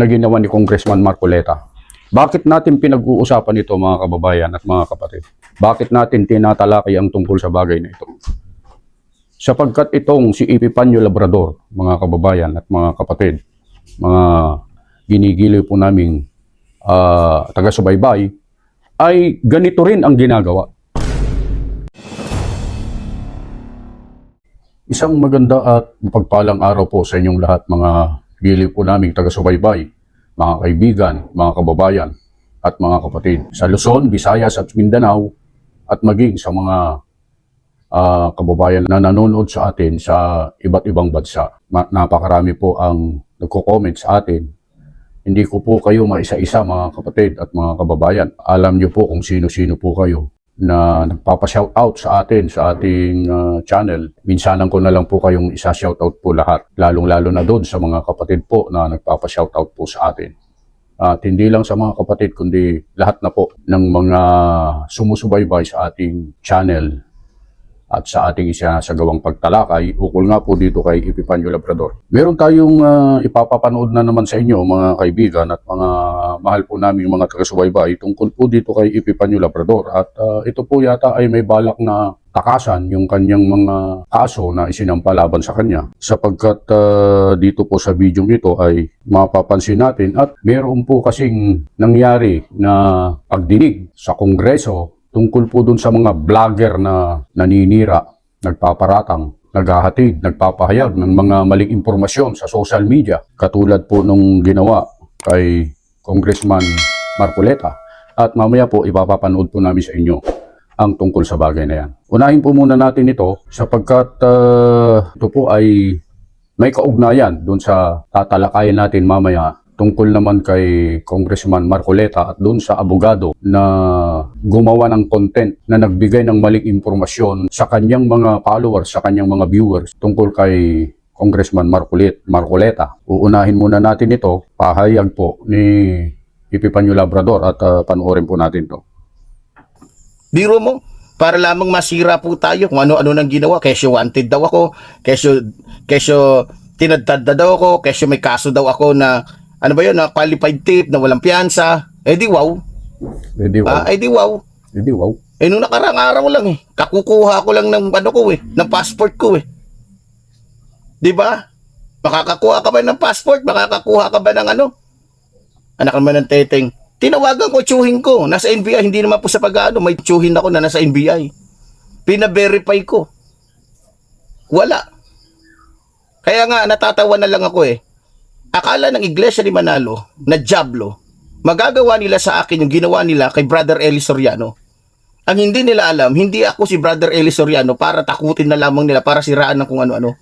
na ginawa ni Congressman Marcoleta. Bakit natin pinag-uusapan ito mga kababayan at mga kapatid? Bakit natin tinatalakay ang tungkol sa bagay na ito? Sapagkat itong si Ipipanyo Labrador, mga kababayan at mga kapatid, mga ginigiliw po naming ah, taga-subaybay, ay ganito rin ang ginagawa. Isang maganda at mapagpalang araw po sa inyong lahat mga giliw po naming taga-subaybay, mga kaibigan, mga kababayan, at mga kapatid. Sa Luzon, Visayas at Mindanao, at maging sa mga ah, kababayan na nanonood sa atin sa iba't ibang bansa. Napakarami po ang nagko-comment sa atin. Hindi ko po kayo maisa-isa mga kapatid at mga kababayan. Alam niyo po kung sino-sino po kayo na nagpapa-shout out sa atin sa ating ah, channel. Minsanan ko na lang po kayong isa-shout out po lahat. Lalong-lalo na doon sa mga kapatid po na nagpapa-shout out po sa atin. At hindi lang sa mga kapatid kundi lahat na po ng mga sumusubaybay sa ating channel at sa ating isinasagawang pagtalakay ukol nga po dito kay Epipanyo Labrador. Meron tayong ah, ipapapanood na naman sa inyo mga kaibigan at mga mahal po namin mga taga-subaybay tungkol po dito kay Epipanyo Labrador at ah, ito po yata ay may balak na takasan yung kanyang mga kaso na isinampalaban sa kanya sapagkat ah, dito po sa video ito ay mapapansin natin at meron po kasing nangyari na pagdinig sa Kongreso tungkol po dun sa mga vlogger na naninira, nagpaparatang, naghahatid, nagpapahayag ng mga maling impormasyon sa social media katulad po nung ginawa kay Congressman Marcoleta at mamaya po ipapapanood po namin sa inyo ang tungkol sa bagay na yan. Unahin po muna natin ito sapagkat ah, ito po ay may kaugnayan doon sa tatalakayin natin mamaya tungkol naman kay Congressman Marcoleta at doon sa abogado na gumawa ng content na nagbigay ng maling impormasyon sa kanyang mga followers, sa kanyang mga viewers tungkol kay Congressman Marcolet, Marcoleta. Uunahin muna natin ito, pahayag po ni Ipipanyo Labrador at ah, panoorin po natin to. Biro mo, para lamang masira po tayo kung ano-ano nang ginawa. Kesyo wanted daw ako, kesyo, kesyo tinadtad na daw ako, kesyo may kaso daw ako na, ano ba yun, na qualified tip, na walang piyansa. Eh di wow. Ready, wow. Ah, eh di wow. Ready, wow. Eh nung nakarang araw lang eh, kakukuha ko lang ng ano ko eh, ng passport ko eh. Di ba? Makakakuha ka ba ng passport? Makakakuha ka ba ng ano? Anak naman ng teteng. Tinawagan ko, tsuhin ko. Nasa NBI, hindi naman po sa pag-ano. May tsuhin ako na nasa NBI. Pina-verify ko. Wala. Kaya nga, natatawa na lang ako eh. Akala ng Iglesia ni Manalo na Diablo, magagawa nila sa akin yung ginawa nila kay Brother Eli Soriano. Ang hindi nila alam, hindi ako si Brother Eli Soriano para takutin na lamang nila, para siraan ng kung ano-ano.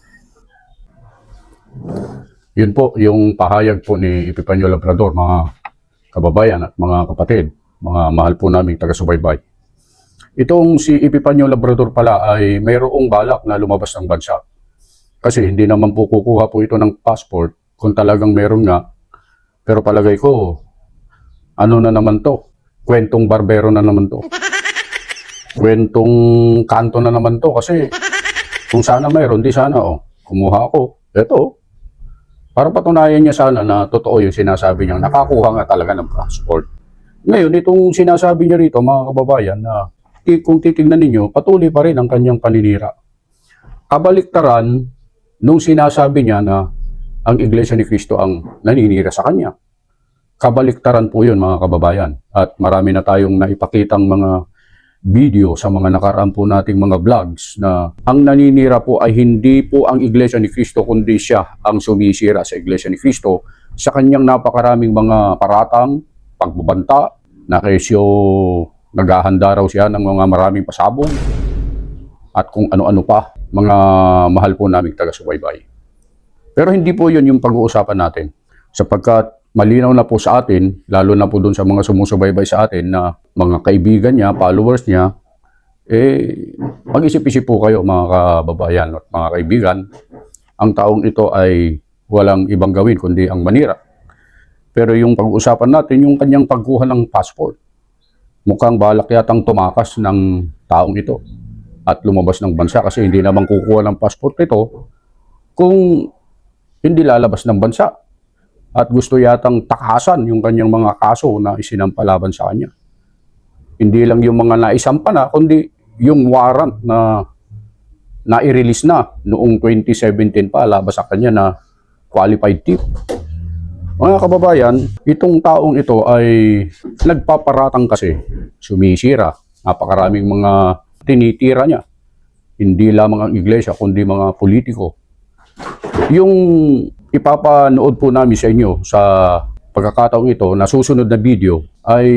Yun po yung pahayag po ni Epipanyo Labrador, mga kababayan at mga kapatid, mga mahal po naming taga-subaybay. Itong si Epipanyo Labrador pala ay mayroong balak na lumabas ng bansa. Kasi hindi naman po kukuha po ito ng passport kung talagang meron nga. Pero palagay ko, ano na naman to? Kwentong barbero na naman to. Kwentong kanto na naman to kasi kung sana mayroon, di sana oh. Kumuha ako. Ito, para patunayan niya sana na totoo yung sinasabi niya, nakakuha nga talaga ng passport. Ngayon, itong sinasabi niya rito, mga kababayan, na kung titignan ninyo, patuloy pa rin ang kanyang paninira. Kabaliktaran, nung sinasabi niya na ang Iglesia ni Cristo ang naninira sa kanya. Kabaliktaran po yun, mga kababayan. At marami na tayong naipakitang mga video sa mga nakaraan po nating mga vlogs na ang naninira po ay hindi po ang Iglesia ni Cristo kundi siya ang sumisira sa Iglesia ni Cristo sa kanyang napakaraming mga paratang, pagbabanta, na kesyo naghahanda raw siya ng mga maraming pasabong at kung ano-ano pa, mga mahal po naming taga-subaybay. Pero hindi po yun yung pag-uusapan natin sapagkat malinaw na po sa atin, lalo na po dun sa mga sumusubaybay sa atin na mga kaibigan niya, followers niya, eh, mag-isip-isip po kayo mga kababayan at mga kaibigan. Ang taong ito ay walang ibang gawin kundi ang manira. Pero yung pag-uusapan natin, yung kanyang pagkuha ng passport, mukhang balak yatang tumakas ng taong ito at lumabas ng bansa kasi hindi naman kukuha ng passport ito kung hindi lalabas ng bansa. At gusto yatang takasan yung kanyang mga kaso na isinampalaban sa kanya. Hindi lang yung mga naisampa na, kundi yung warrant na na-release na noong 2017 pa labas sa kanya na qualified tip. Mga kababayan, itong taong ito ay nagpaparatang kasi, sumisira. Napakaraming mga tinitira niya. Hindi lamang ang iglesia, kundi mga politiko. Yung ipapanood po namin sa inyo sa pagkakataong ito na susunod na video ay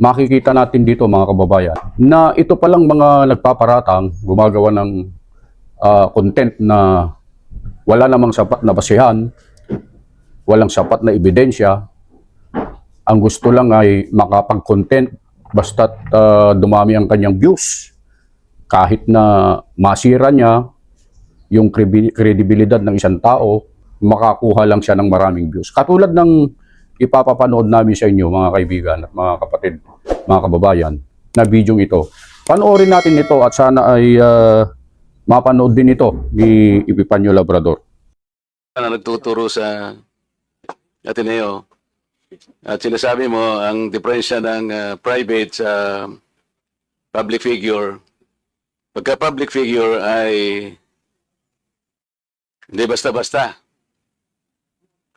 makikita natin dito mga kababayan na ito palang mga nagpaparatang gumagawa ng ah, content na wala namang sapat na basihan, walang sapat na ebidensya. Ang gusto lang ay makapag-content basta't ah, dumami ang kanyang views. Kahit na masira niya yung kredibilidad ng isang tao, makakuha lang siya ng maraming views. Katulad ng ipapapanood namin sa inyo mga kaibigan at mga kapatid, mga kababayan, na video ito. Panoorin natin ito at sana ay ah, mapanood din ito ni Epipanyo Labrador. na nagtuturo sa Ateneo. At sinasabi mo, ang diferensya ng ah, private sa public figure, pagka public figure ay hindi basta-basta.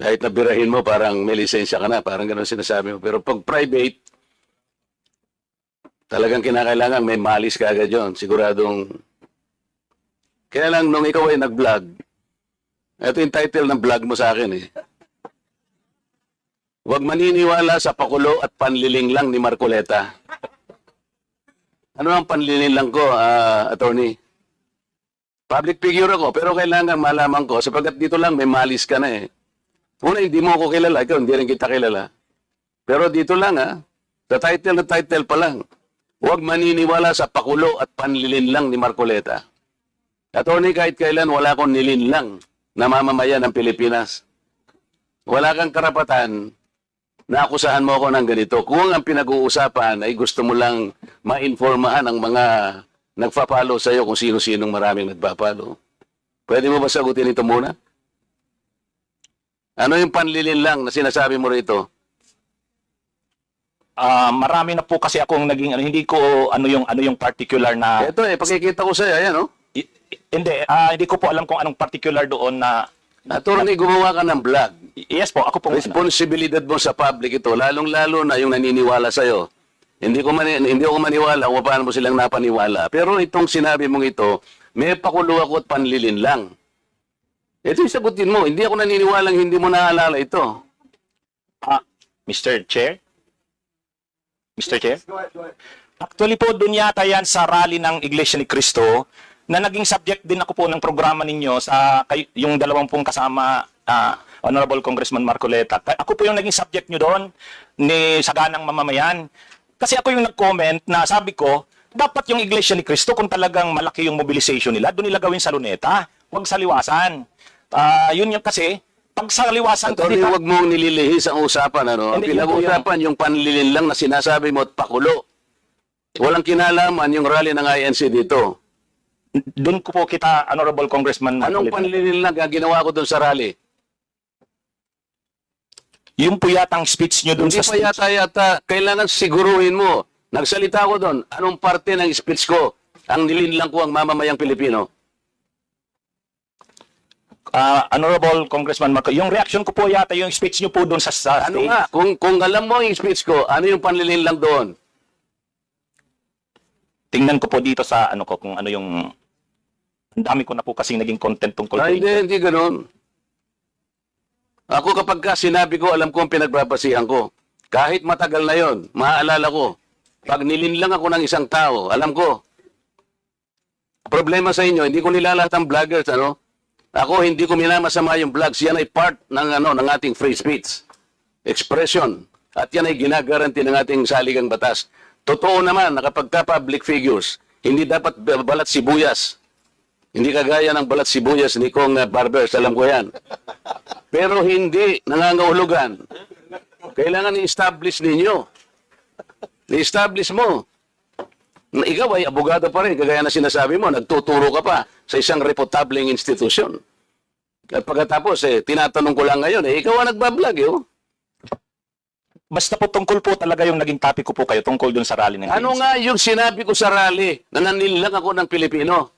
Kahit nabirahin mo, parang may lisensya ka na, parang ganun sinasabi mo. Pero pag private, talagang kinakailangan may malis ka agad yun. Siguradong, kaya lang nung ikaw ay nag-vlog, ito yung title ng vlog mo sa akin eh. Huwag maniniwala sa pakulo at panliling lang ni Marcoleta. Ano ang panliling lang ko, ah, attorney? Public figure ako, pero kailangan malaman ko, sapagkat dito lang may malis ka na eh. Una, hindi mo ako kilala, ikaw hindi rin kita kilala. Pero dito lang ah, sa title na title pa lang, huwag maniniwala sa pakulo at panlilin lang ni Marcoleta. Attorney, kahit kailan wala akong nilinlang na mamamayan ng Pilipinas. Wala kang karapatan na akusahan mo ako ng ganito. Kung ang pinag-uusapan ay gusto mo lang ma-informahan ang mga nagpa-follow sa iyo kung sino-sinong maraming nagpa-follow. Pwede mo ba sagutin ito muna? Ano yung panlilin lang na sinasabi mo rito? Ah, marami na po kasi akong naging ano, hindi ko ano yung ano yung particular na Ito eh, pakikita ko sa iyo, ayan oh. I- i- hindi ah, hindi ko po alam kung anong particular doon na Attorney, gumawa ka ng vlog. yes po ako po Responsibilidad mo sa public ito, lalong-lalo na yung naniniwala sa iyo. Hindi ko mani, hindi ako maniwala kung paano mo silang napaniwala. Pero itong sinabi mong ito, may pakulo ako at panlilin lang. Ito yung sagutin mo. Hindi ako naniniwalang hindi mo naalala ito. Ah, Mr. Chair Mr. Chair Actually po doon yata yan sa rally ng Iglesia ni Cristo na naging subject din ako po ng programa ninyo sa kay, yung dalawang pong kasama ah, Honorable Congressman Marcoleta. Ako po yung naging subject nyo doon ni Saganang Mamamayan. Kasi ako yung nag-comment na sabi ko, dapat yung Iglesia ni Cristo kung talagang malaki yung mobilization nila, doon nila gawin sa luneta, huwag sa liwasan. Ah, yun yung kasi, pag sa liwasan, Attorney, kasi- huwag mong nililihis ang usapan. Ano? Ang Hindi, yun po pinag-uusapan yung panlilin lang na sinasabi mo at pakulo. Walang kinalaman yung rally ng INC dito. doon ko po kita, Honorable Congressman Anong Marcoleta. panlilin lang ang ginawa ko doon sa rally? Yung po yatang speech nyo doon Hindi sa pa yata yata, kailangan siguruhin mo. Nagsalita ko doon, anong parte ng speech ko ang nilinlang ko ang mamamayang Pilipino? Ah, Honorable Congressman Marco, yung reaction ko po yata yung speech nyo po doon sa, sa Ano stage. nga, kung, kung alam mo yung speech ko, ano yung panlilinlang doon? Tingnan ko po dito sa ano ko kung ano yung ang dami ko na po kasing naging content tungkol dito. hindi, hindi ganun. Ako kapag ka sinabi ko, alam ko ang pinagbabasihan ko. Kahit matagal na yon, maaalala ko. Pag nilinlang ako ng isang tao, alam ko. Problema sa inyo, hindi ko nilalat ang vloggers, ano? Ako, hindi ko minamasama yung vlogs. Yan ay part ng, ano, ng ating free speech. Expression. At yan ay ginagaranti ng ating saligang batas. Totoo naman na kapag ka public figures, hindi dapat balat sibuyas. Hindi kagaya ng balat sibuyas ni Kong uh, Barbers, alam ko yan. Pero hindi nangangahulugan. Kailangan i-establish ninyo. I-establish mo. Na ikaw ay abogado pa rin, kagaya na sinasabi mo, nagtuturo ka pa sa isang reputableng institusyon. At pagkatapos, eh, tinatanong ko lang ngayon, eh, ikaw ang nagbablog, eh. Oh. Basta po tungkol po talaga yung naging topic ko po kayo tungkol dun sa rally ng Ano nga yung sinabi ko sa rally na nanilang ako ng Pilipino?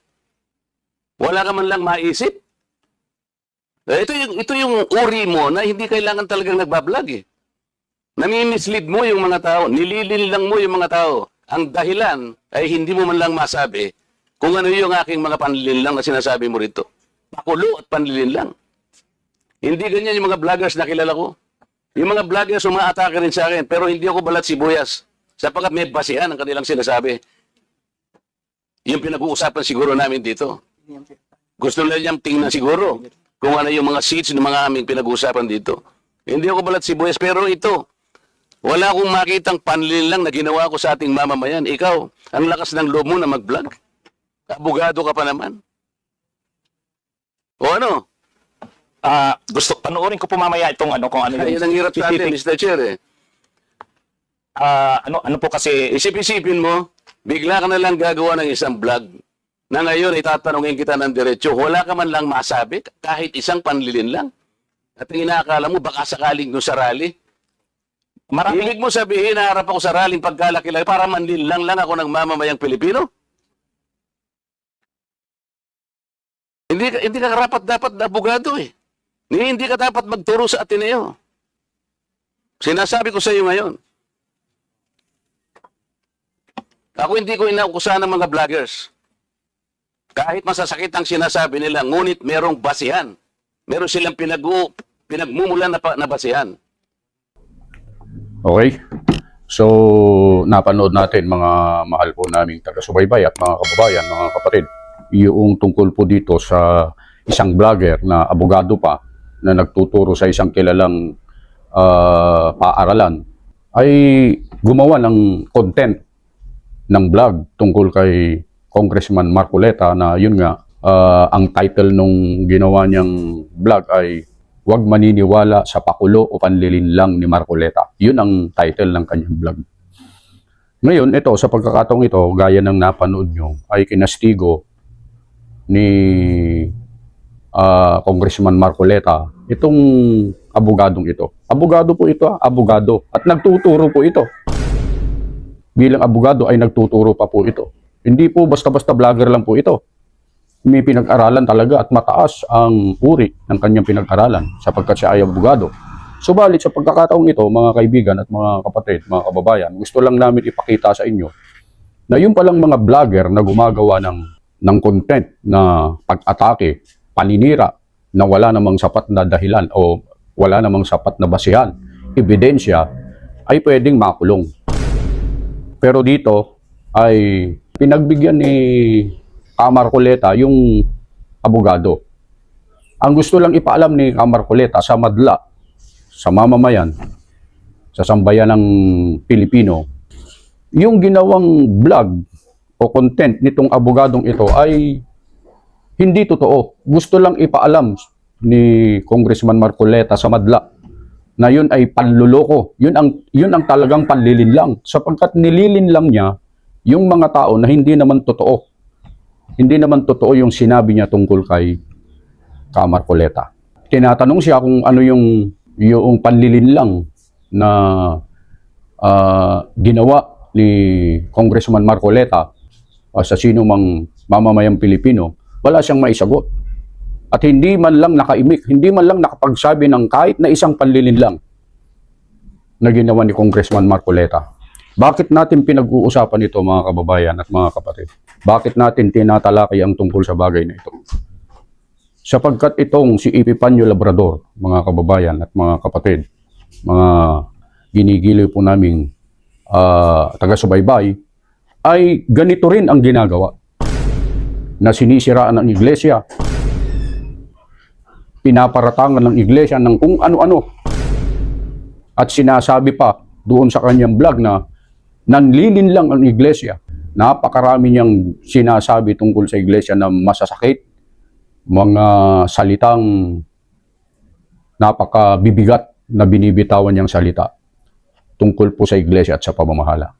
Wala ka man lang maisip? Eh, ito yung, ito yung uri mo na hindi kailangan talagang nagbablog eh. Nami-mislead mo yung mga tao, nililin lang mo yung mga tao. Ang dahilan ay hindi mo man lang masabi kung ano yung aking mga panlilinlang na sinasabi mo rito. Pakulo at panlilinlang. Hindi ganyan yung mga vloggers na kilala ko. Yung mga vloggers umaatake rin sa akin, pero hindi ako balat sibuyas. Sapagkat may basihan ang kanilang sinasabi. Yung pinag-uusapan siguro namin dito. Gusto nila niyang tingnan siguro kung ano yung mga seats ng mga aming pinag-uusapan dito. Hindi ako balat sibuyas, pero ito, wala akong makitang panlil lang na ginawa ko sa ating mamamayan. Ikaw, ang lakas ng loob mo na mag-vlog. Abogado ka pa naman. O ano? Ah, gusto panoorin ko po mamaya itong ano kung ano Ayun ang hirap sa atin, Mr. Chair eh. Ah, ano ano po kasi Isip-isipin mo, bigla ka na lang gagawa ng isang vlog na ngayon itatanungin kita ng diretsyo, wala ka man lang masabi, kahit isang panlilin lang. At ang inaakala mo, baka sakaling doon sa rally. Maraming Ibig mo sabihin, naharap ako sa rally pagkalaki-laki para manlilang lang ako ng mamamayang Pilipino? Hindi, hindi ka karapat dapat na abogado eh. Hindi ka dapat magturo sa Ateneo. Sinasabi ko sa iyo ngayon. Ako hindi ko inaukusahan ng mga vloggers. Kahit masasakit ang sinasabi nila, ngunit merong basihan. Meron silang pinag pinagmumulan na, pa- na basihan. Okay? So, napanood natin mga mahal po naming taga-subaybay at mga kababayan, mga kapatid, yung tungkol po dito sa isang vlogger na abogado pa na nagtuturo sa isang kilalang ah, paaralan ay gumawa ng content ng vlog tungkol kay Congressman Marcoleta na yun nga, ah, ang title nung ginawa niyang vlog ay Huwag maniniwala sa pakulo o panlilinlang ni Marcoleta. Yun ang title ng kanyang vlog. Ngayon, ito, sa pagkakataong ito, gaya ng napanood nyo, ay kinastigo ni ah, Congressman Marcoleta itong abogadong ito. Abogado po ito, ah, abogado. At nagtuturo po ito. Bilang abogado ay nagtuturo pa po ito. Hindi po basta-basta vlogger lang po ito may pinag-aralan talaga at mataas ang uri ng kanyang pinag-aralan sapagkat siya ay abogado. Subalit sa pagkakataong ito, mga kaibigan at mga kapatid, mga kababayan, gusto lang namin ipakita sa inyo na yung palang mga vlogger na gumagawa ng, ng content na pag-atake, paninira, na wala namang sapat na dahilan o wala namang sapat na basihan, ebidensya, ay pwedeng makulong. Pero dito ay pinagbigyan ni Kamar Coleta yung abogado. Ang gusto lang ipaalam ni Kamar Coleta sa madla, sa mamamayan, sa sambayan ng Pilipino, yung ginawang vlog o content nitong abogadong ito ay hindi totoo. Gusto lang ipaalam ni Congressman Marcoleta sa madla na yun ay panluloko. Yun ang, yun ang talagang panlilinlang. Sapagkat nililinlang niya yung mga tao na hindi naman totoo. Hindi naman totoo yung sinabi niya tungkol kay Kamar Coleta. Tinatanong siya kung ano yung, yung panlilinlang na ah, ginawa ni Congressman Marcoleta ah, sa sino mang mamamayang Pilipino, wala siyang maisagot. At hindi man lang nakaimik, hindi man lang nakapagsabi ng kahit na isang panlilinlang na ginawa ni Congressman Marcoleta. Bakit natin pinag-uusapan ito mga kababayan at mga kapatid? Bakit natin tinatalakay ang tungkol sa bagay na ito? Sapagkat itong si Epipanyo Labrador, mga kababayan at mga kapatid, mga ginigiliw po naming ah, taga-subaybay, ay ganito rin ang ginagawa na sinisiraan ng iglesia, pinaparatangan ng iglesia ng kung ano-ano at sinasabi pa doon sa kanyang vlog na nanlilin lang ang iglesia. Napakarami niyang sinasabi tungkol sa iglesia na masasakit, mga salitang napakabibigat na binibitawan niyang salita tungkol po sa iglesia at sa pamamahala.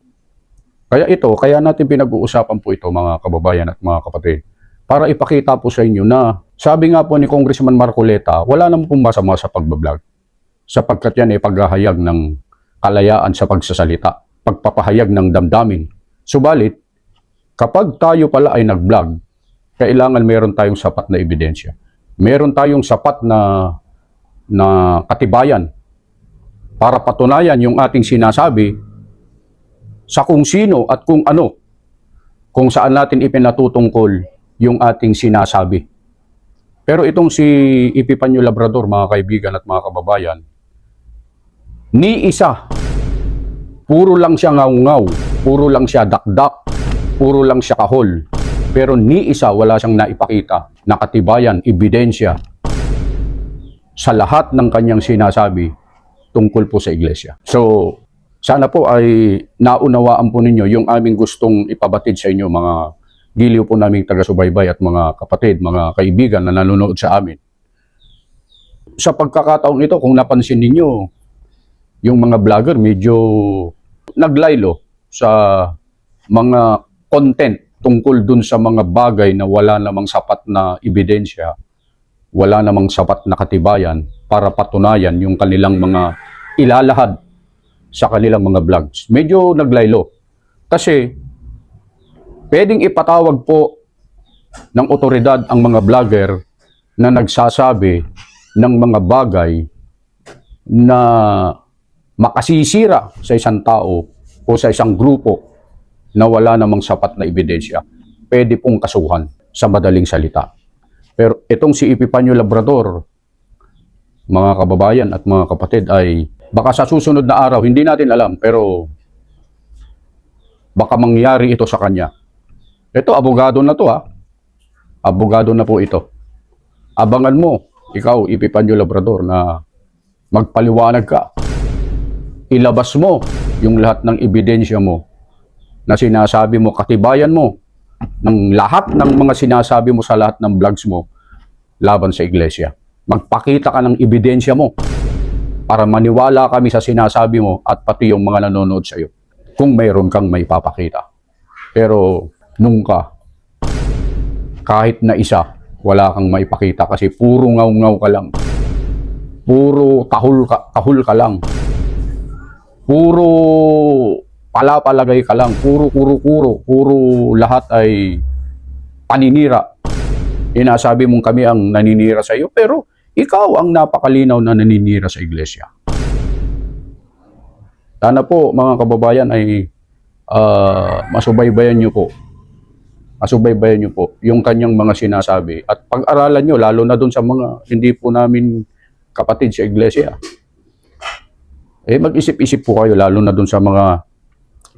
Kaya ito, kaya natin pinag-uusapan po ito mga kababayan at mga kapatid para ipakita po sa inyo na Sabi nga po ni Congressman Marcoleta, wala naman pong masama sa pagbablog. Sapagkat yan ay paghahayag ng kalayaan sa pagsasalita, pagpapahayag ng damdamin. Subalit, kapag tayo pala ay nag-vlog, kailangan meron tayong sapat na ebidensya. Meron tayong sapat na na katibayan para patunayan yung ating sinasabi sa kung sino at kung ano, kung saan natin ipinatutungkol yung ating sinasabi. Pero itong si Epipanyo Labrador, mga kaibigan at mga kababayan, ni isa, puro lang siya ngaw-ngaw, puro lang siya dakdak, puro lang siya kahol. Pero ni isa, wala siyang naipakita na katibayan, ebidensya sa lahat ng kanyang sinasabi tungkol po sa iglesia. So, sana po ay naunawaan po ninyo yung aming gustong ipabatid sa inyo mga giliw po naming taga-subaybay at mga kapatid, mga kaibigan na nanonood sa amin. Sa pagkakataon ito, kung napansin ninyo, yung mga vlogger medyo naglaylo sa mga content tungkol dun sa mga bagay na wala namang sapat na ebidensya, wala namang sapat na katibayan para patunayan yung kanilang mga ilalahad sa kanilang mga vlogs. Medyo naglaylo. Kasi pwedeng ipatawag po ng otoridad ang mga vlogger na nagsasabi ng mga bagay na makasisira sa isang tao o sa isang grupo na wala namang sapat na ebidensya, pwede pong kasuhan sa madaling salita. Pero itong si Epipanyo Labrador, mga kababayan at mga kapatid ay baka sa susunod na araw, hindi natin alam, pero baka mangyari ito sa kanya. Ito, abogado na to ha. Abogado na po ito. Abangan mo, ikaw, Epipanyo Labrador, na magpaliwanag ka. Ilabas mo yung lahat ng ebidensya mo na sinasabi mo, katibayan mo ng lahat ng mga sinasabi mo sa lahat ng vlogs mo laban sa iglesia. Magpakita ka ng ebidensya mo para maniwala kami sa sinasabi mo at pati yung mga nanonood sa iyo kung mayroon kang may papakita. Pero nung ka, kahit na isa, wala kang maipakita kasi puro ngaw-ngaw ka lang. Puro kahul ka, kahul ka lang. Puro palapalagay ka lang. Puro, puro, puro. Puro lahat ay paninira. Inasabi mong kami ang naninira sa iyo, pero ikaw ang napakalinaw na naninira sa iglesia. Sana po mga kababayan ay ah, masubaybayan nyo po. Masubaybayan nyo po yung kanyang mga sinasabi. At pag-aralan nyo, lalo na dun sa mga hindi po namin kapatid sa iglesia. Eh mag-isip-isip po kayo, lalo na dun sa mga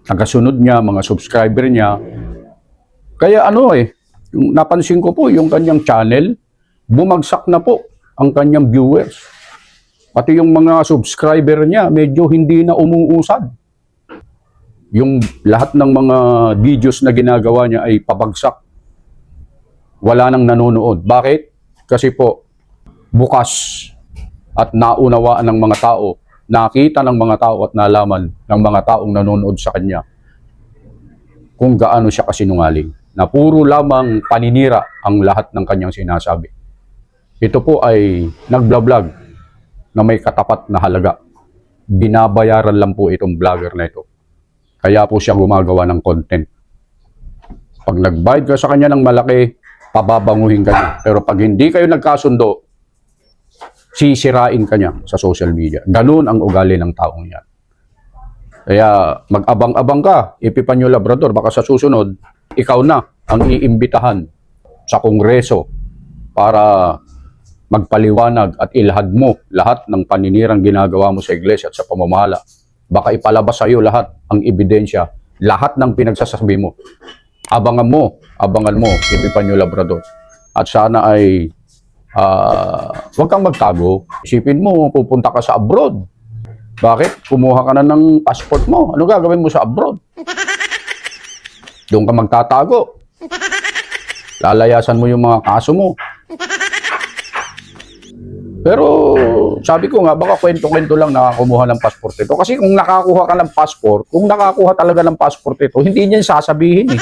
tagasunod niya, mga subscriber niya. Kaya ano eh, yung napansin ko po yung kanyang channel, bumagsak na po ang kanyang viewers. Pati yung mga subscriber niya, medyo hindi na umuusad. Yung lahat ng mga videos na ginagawa niya ay pabagsak. Wala nang nanonood. Bakit? Kasi po, bukas at naunawaan ng mga tao, nakita ng mga tao at nalaman ng mga taong nanonood sa kanya kung gaano siya kasinungaling. Na puro lamang paninira ang lahat ng kanyang sinasabi. Ito po ay nagblablag na may katapat na halaga. Binabayaran lang po itong vlogger na ito. Kaya po siya gumagawa ng content. Pag nagbayad ka sa kanya ng malaki, pababanguhin ka niya. Pero pag hindi kayo nagkasundo, sisirain ka niya sa social media. Ganun ang ugali ng taong yan. Kaya mag-abang-abang ka, Epipanyo Labrador, baka sa susunod, ikaw na ang iimbitahan sa kongreso para magpaliwanag at ilahad mo lahat ng paninirang ginagawa mo sa iglesia at sa pamamahala. Baka ipalabas sa iyo lahat ang ebidensya, lahat ng pinagsasabi mo. Abangan mo, abangan mo, Epipanyo Labrador. At sana ay ah, huwag kang magtago. Isipin mo, pupunta ka sa abroad. Bakit? Kumuha ka na ng passport mo. Ano gagawin mo sa abroad? Doon ka magtatago. Lalayasan mo yung mga kaso mo. Pero sabi ko nga, baka kwento-kwento lang nakakumuha ng passport ito. Kasi kung nakakuha ka ng passport, kung nakakuha talaga ng passport ito, hindi niya sasabihin eh.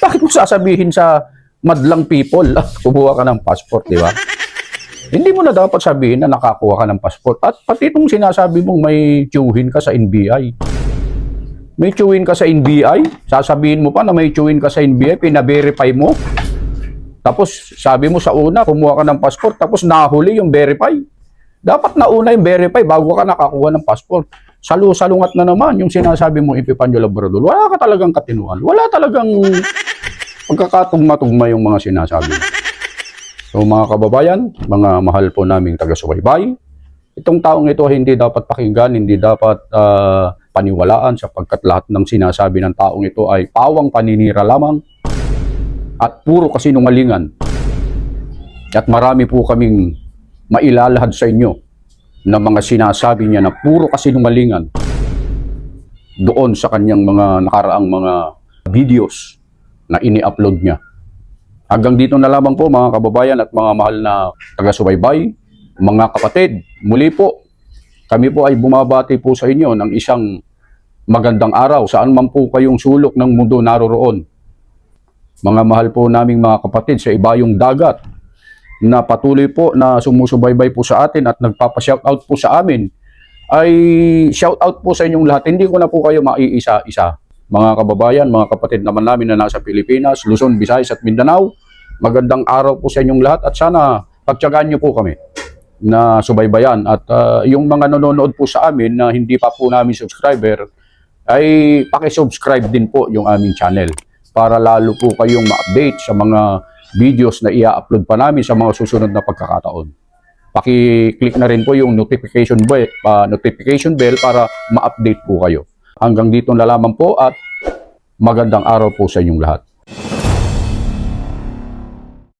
Bakit mo sasabihin sa madlang people kumuha ka ng passport, di ba? Hindi mo na dapat sabihin na nakakuha ka ng passport. At pati itong sinasabi mong may tiyuhin ka sa NBI. May tiyuhin ka sa NBI? Sasabihin mo pa na may tiyuhin ka sa NBI, pina-verify mo? Tapos sabi mo sa una, kumuha ka ng passport, tapos nahuli yung verify. Dapat nauna yung verify bago ka nakakuha ng passport. Salu-salungat na naman yung sinasabi mo Epipanyo Labrador. Wala ka talagang katinuan. Wala talagang pagkakatugma-tugma yung mga sinasabi. mo. So mga kababayan, mga mahal po naming taga-subaybay, itong taong ito hindi dapat pakinggan, hindi dapat ah, paniwalaan sapagkat lahat ng sinasabi ng taong ito ay pawang paninira lamang at puro kasinungalingan. At marami po kaming mailalahad sa inyo na mga sinasabi niya na puro kasinungalingan doon sa kanyang mga nakaraang mga videos na ini-upload niya. Hanggang dito na lamang po mga kababayan at mga mahal na taga-subaybay, mga kapatid, muli po, kami po ay bumabati po sa inyo ng isang magandang araw saan man po kayong sulok ng mundo naroroon. Mga mahal po naming mga kapatid sa ibayong dagat na patuloy po na sumusubaybay po sa atin at nagpapa-shoutout po sa amin ay shoutout po sa inyong lahat. Hindi ko na po kayo maiisa-isa. Mga kababayan, mga kapatid naman namin na nasa Pilipinas, Luzon, Visayas at Mindanao, magandang araw po sa inyong lahat at sana pagtyagaan niyo po kami na subaybayan at ah, yung mga nanonood po sa amin na hindi pa po namin subscriber ay paki-subscribe din po yung aming channel para lalo po kayong ma-update sa mga videos na i-upload pa namin sa mga susunod na pagkakataon. Paki-click na rin po yung notification bell, pa notification bell para ma-update po kayo. Hanggang dito na lamang po at magandang araw po sa inyong lahat.